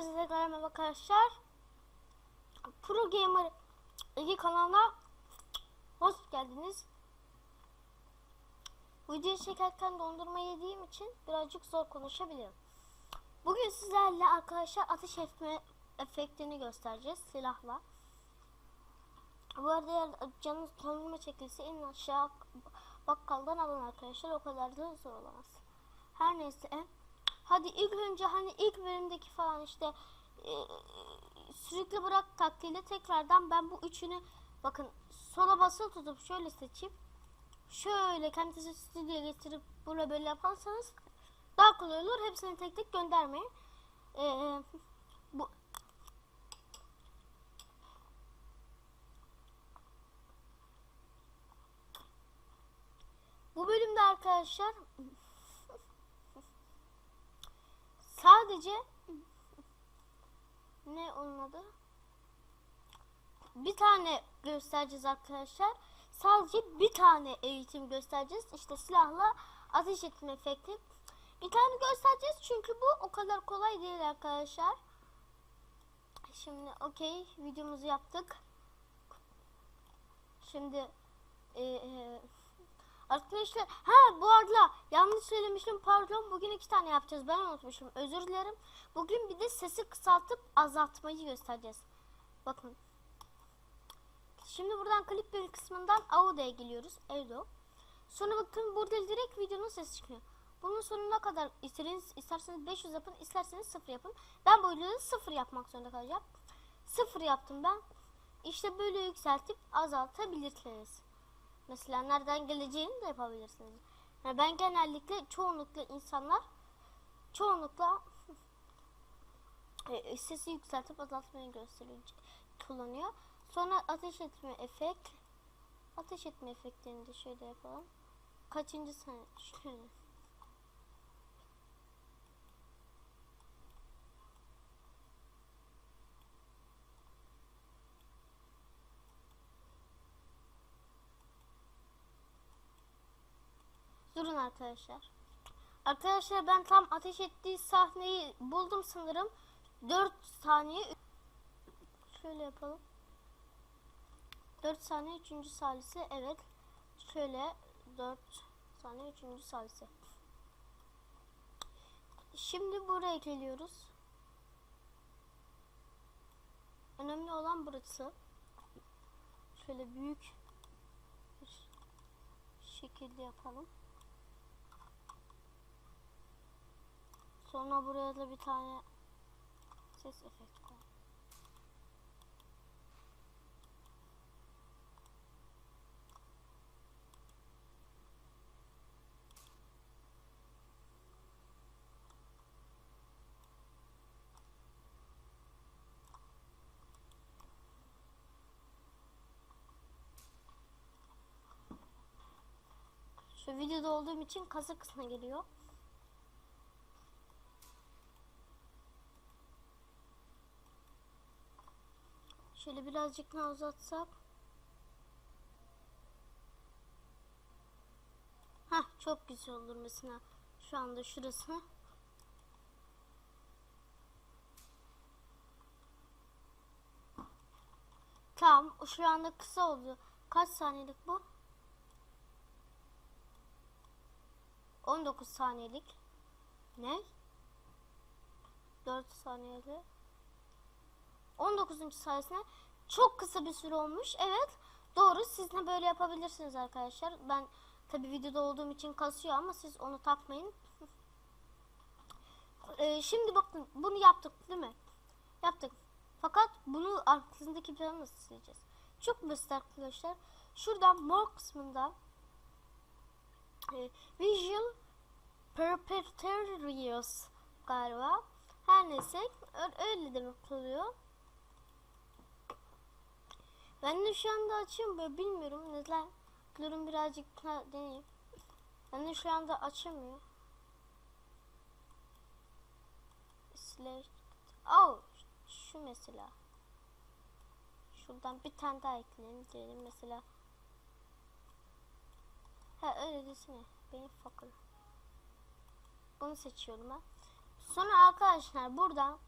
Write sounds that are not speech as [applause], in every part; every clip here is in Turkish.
Hepinize merhaba arkadaşlar. Pro Gamer 2 kanalına hoş geldiniz. Video çekerken dondurma yediğim için birazcık zor konuşabilirim. Bugün sizlerle arkadaşlar ateş etme efektini göstereceğiz silahla. Bu arada canınız dondurma çekilse en aşağı bakkaldan alın arkadaşlar. O kadar da zor olamaz. Her neyse. Hadi ilk önce hani ilk bölümdeki falan işte e, sürekli bırak taktiğiyle tekrardan ben bu üçünü bakın sola basılı tutup şöyle seçip şöyle kendinizi stüdyoya getirip böyle böyle yaparsanız daha kolay olur. Hepsini tek tek göndermeyin. E, bu Bu bölümde arkadaşlar sadece ne onun adı? Bir tane göstereceğiz arkadaşlar. Sadece bir tane eğitim göstereceğiz. İşte silahla ateş etme efekti. Bir tane göstereceğiz çünkü bu o kadar kolay değil arkadaşlar. Şimdi okey videomuzu yaptık. Şimdi e, e, Arkadaşlar ha bu arada yanlış söylemişim pardon bugün iki tane yapacağız ben unutmuşum özür dilerim. Bugün bir de sesi kısaltıp azaltmayı göstereceğiz. Bakın. Şimdi buradan klip bir kısmından Audio'ya geliyoruz. Audio. Sonra bakın burada direkt videonun sesi çıkıyor. Bunun sonuna kadar isterseniz, isterseniz 500 yapın isterseniz 0 yapın. Ben bu videoda 0 yapmak zorunda kalacağım. 0 yaptım ben. İşte böyle yükseltip azaltabilirsiniz. Mesela nereden geleceğini de yapabilirsiniz. Yani ben genellikle çoğunlukla insanlar çoğunlukla e, sesi yükseltip azaltmayı gösteriyor, kullanıyor. Sonra ateş etme efekt. Ateş etme efektini de şöyle yapalım. Kaçıncı saniye? Şöyle. Durun arkadaşlar. Arkadaşlar ben tam ateş ettiği sahneyi buldum sanırım. 4 saniye. Şöyle yapalım. 4 saniye 3. salise. Evet. Şöyle 4 saniye 3. salise. Şimdi buraya geliyoruz. Önemli olan burası. Şöyle büyük bir şekilde yapalım. Sonra buraya da bir tane ses efekti koy. Şu videoda olduğum için kasa kısmına geliyor. Şöyle birazcık daha uzatsak. Hah çok güzel olur mesela. Şu anda şurası. Tamam şu anda kısa oldu. Kaç saniyelik bu? 19 saniyelik. Ne? 4 saniyeli. 19. sayesinde çok kısa bir süre olmuş. Evet doğru siz de böyle yapabilirsiniz arkadaşlar. Ben tabi videoda olduğum için kasıyor ama siz onu takmayın. ee, şimdi bakın bunu yaptık değil mi? Yaptık. Fakat bunu arkasındaki planı nasıl sileceğiz? Çok basit arkadaşlar. Şuradan mor kısmında e, Visual Perpetuous galiba. Her neyse öyle demek oluyor. Ben de şu anda açıyorum böyle bilmiyorum neden. Durun birazcık deneyeyim. Ben de şu anda açamıyor. Slash. Oh, şu mesela. Şuradan bir tane daha ekleyelim diyelim mesela. Ha öyle desene. Benim fucker. Bunu seçiyorum ben. Sonra arkadaşlar burada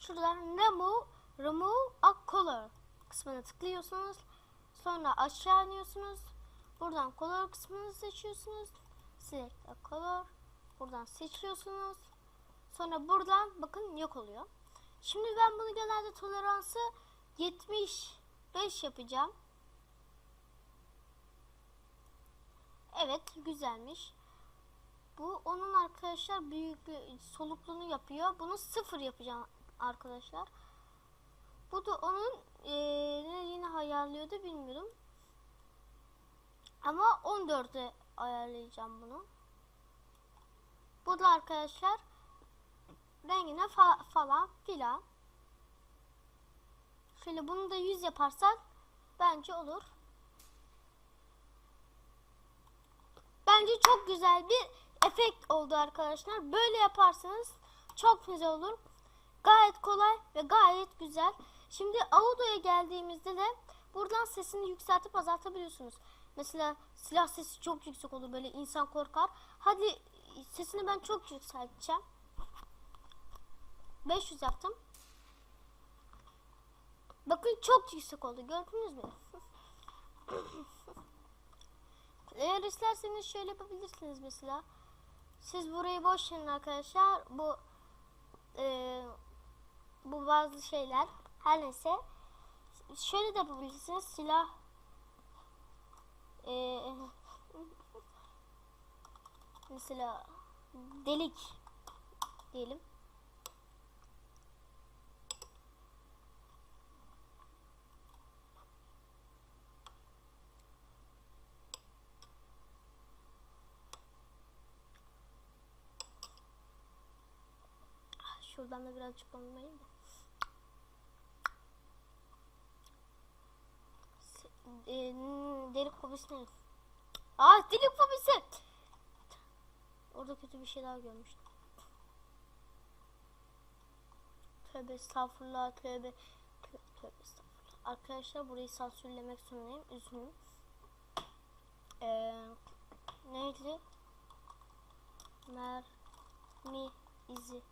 şuradan remove, remove a color kısmına tıklıyorsunuz. Sonra aşağı iniyorsunuz. Buradan color kısmını seçiyorsunuz. Select a color. Buradan seçiyorsunuz. Sonra buradan bakın yok oluyor. Şimdi ben bunu genelde toleransı 75 yapacağım. Evet güzelmiş. Bu onun arkadaşlar büyük bir solukluğunu yapıyor. Bunu sıfır yapacağım arkadaşlar. Bu da onun eee, ne yine ayarlıyordu bilmiyorum. Ama 14'e ayarlayacağım bunu. Bu da arkadaşlar rengine fa- falan filan. Şöyle bunu da 100 yaparsak bence olur. Bence çok güzel bir efekt oldu arkadaşlar. Böyle yaparsanız çok güzel olur. Gayet kolay ve gayet güzel. Şimdi Audio'ya geldiğimizde de buradan sesini yükseltip azaltabiliyorsunuz. Mesela silah sesi çok yüksek olur böyle insan korkar. Hadi sesini ben çok yükselteceğim. 500 yaptım. Bakın çok yüksek oldu gördünüz mü? [laughs] Eğer isterseniz şöyle yapabilirsiniz mesela. Siz burayı boş verin arkadaşlar. Bu eee, bu bazı şeyler. Her neyse. Şöyle de yapabilirsiniz. Silah eee, mesela delik diyelim. Şuradan da birazcık banmayayım da. E, n- delik fobisi ne? Aa delik fobisi. Orada kötü bir şey daha görmüştüm. Tövbe estağfurullah tövbe. Tö- Tövbe estağfurullah. Arkadaşlar burayı sansürlemek zorundayım. Üzgünüm. Ee, neydi? Mermi izi.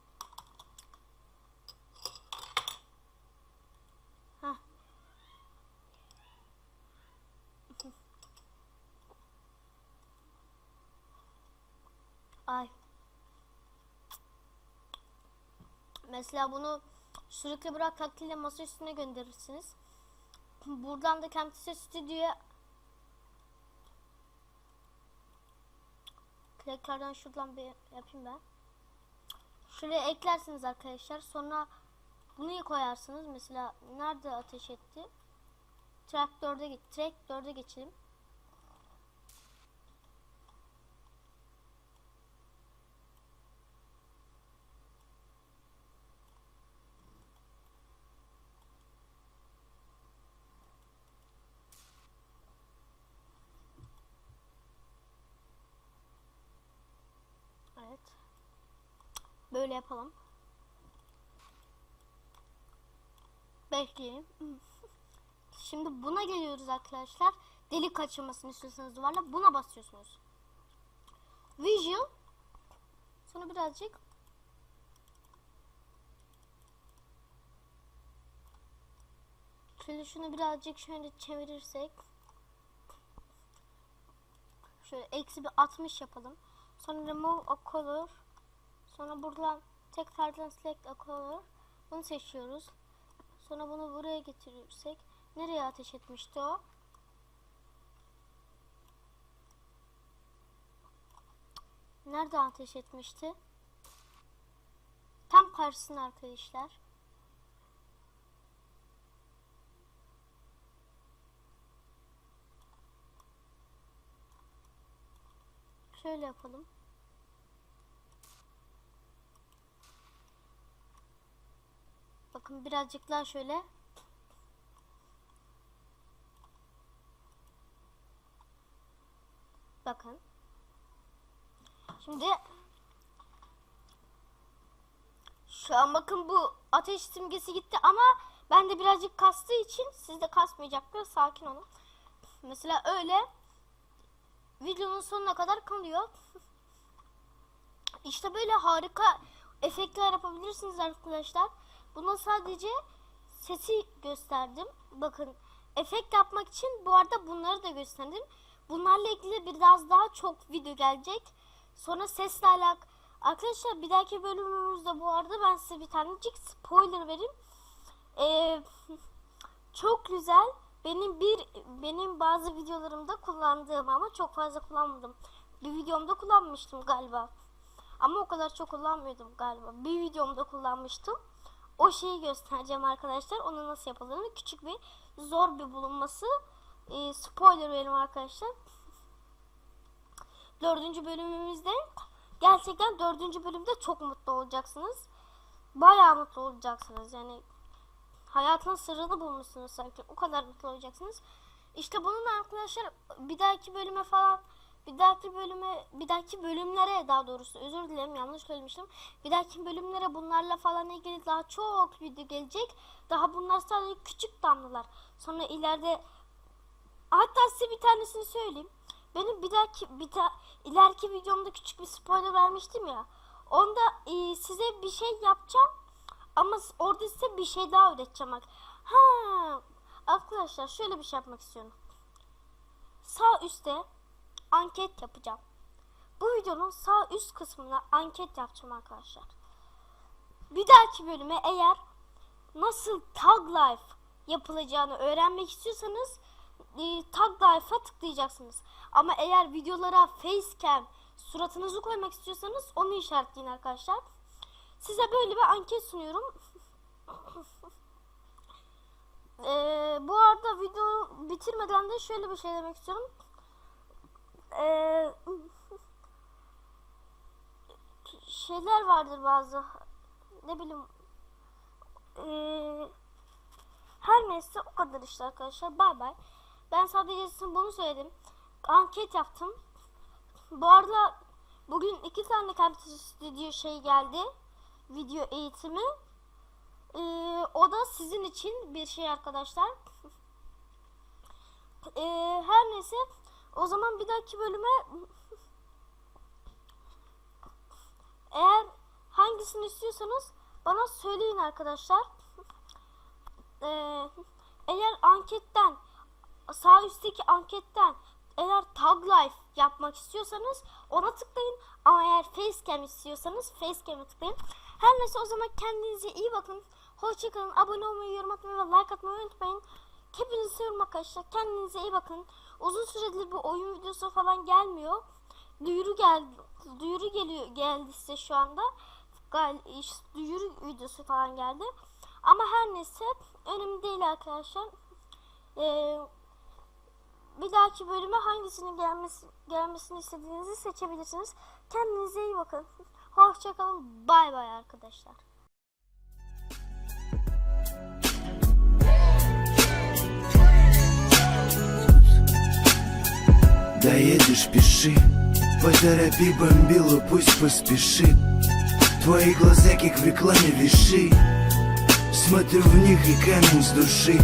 Hah. Ay. Mesela bunu sürekli bırak taklitle masa üstüne gönderirsiniz. Buradan da Camtasia Studio'ya tekrardan şuradan bir yapayım ben. Şuraya eklersiniz arkadaşlar. Sonra bunu koyarsınız. Mesela nerede ateş etti? Track 4'e geç. Track 4'e geçelim. Evet. Böyle yapalım. Bekleyelim. Şimdi buna geliyoruz arkadaşlar. Delik kaçırmasını istiyorsanız duvarla buna basıyorsunuz. Visual. Sonra birazcık Şöyle şunu birazcık şöyle çevirirsek Şöyle eksi bir 60 yapalım. Sonra remove a color. Sonra buradan tekrardan select color. Bunu seçiyoruz. Sonra bunu buraya getirirsek nereye ateş etmişti o? Nerede ateş etmişti? Tam karşısına arkadaşlar. Şöyle yapalım. Bakın birazcık daha şöyle. Bakın. Şimdi şu an bakın bu ateş simgesi gitti ama ben de birazcık kastığı için sizde kasmayacaktır. Sakin olun. Mesela öyle videonun sonuna kadar kalıyor. İşte böyle harika efektler yapabilirsiniz arkadaşlar. Buna sadece sesi gösterdim. Bakın efekt yapmak için bu arada bunları da gösterdim. Bunlarla ilgili biraz daha çok video gelecek. Sonra sesle alak. Arkadaşlar bir dahaki bölümümüzde bu arada ben size bir tanecik spoiler vereyim. Ee, [laughs] çok güzel. Benim bir benim bazı videolarımda kullandığım ama çok fazla kullanmadım. Bir videomda kullanmıştım galiba. Ama o kadar çok kullanmıyordum galiba. Bir videomda kullanmıştım. O şeyi göstereceğim arkadaşlar. Onu nasıl yapıldığını küçük bir zor bir bulunması. Ee, spoiler verim arkadaşlar. Dördüncü bölümümüzde gerçekten dördüncü bölümde çok mutlu olacaksınız. Bayağı mutlu olacaksınız. Yani hayatın sırrını bulmuşsunuz sanki. O kadar mutlu olacaksınız. İşte bununla arkadaşlar bir dahaki bölüme falan bir dahaki bölüme bir dahaki bölümlere daha doğrusu özür dilerim yanlış söylemiştim. Bir dahaki bölümlere bunlarla falan ilgili daha çok video gelecek. Daha bunlar sadece küçük damlalar. Sonra ileride hatta size bir tanesini söyleyeyim. Benim bir dahaki bir ta, ileriki videomda küçük bir spoiler vermiştim ya. Onda e, size bir şey yapacağım. Ama orada size bir şey daha öğreteceğim. Ha, arkadaşlar şöyle bir şey yapmak istiyorum. Sağ üstte anket yapacağım. Bu videonun sağ üst kısmına anket yapacağım arkadaşlar. Bir dahaki bölüme eğer nasıl tag life yapılacağını öğrenmek istiyorsanız e, tag life'a tıklayacaksınız. Ama eğer videolara facecam suratınızı koymak istiyorsanız onu işaretleyin arkadaşlar. Size böyle bir anket sunuyorum. Ee, [laughs] bu arada video bitirmeden de şöyle bir şey demek istiyorum. Ee, şeyler vardır bazı. Ne bileyim. Ee, her neyse o kadar işte arkadaşlar. Bay bay. Ben sadece size bunu söyledim. Anket yaptım. Bu arada bugün iki tane Camtasia Studio şey geldi. Video eğitimi. Ee, o da sizin için bir şey arkadaşlar. Ee, her neyse o zaman bir dahaki bölüme eğer hangisini istiyorsanız bana söyleyin arkadaşlar. Ee, eğer anketten sağ üstteki anketten eğer tag life yapmak istiyorsanız ona tıklayın. Ama eğer facecam istiyorsanız facecam'e tıklayın. Her neyse o zaman kendinize iyi bakın. Hoşçakalın. Abone olmayı, yorum atmayı ve like atmayı unutmayın. Hepinizi seviyorum arkadaşlar. Kendinize iyi bakın. Uzun süredir bu oyun videosu falan gelmiyor. Duyuru geldi. Duyuru geliyor geldi size şu anda. Gal işte duyuru videosu falan geldi. Ama her neyse önemli değil arkadaşlar. Ee, bir dahaki bölüme hangisinin gelmesi, gelmesini istediğinizi seçebilirsiniz. Kendinize iyi bakın. Hoşçakalın. Bay bay arkadaşlar. Доедешь, пиши. Поторопи бомбилу, пусть поспешит Твои глаза, как в рекламе, виши. Смотрю в них и камень с души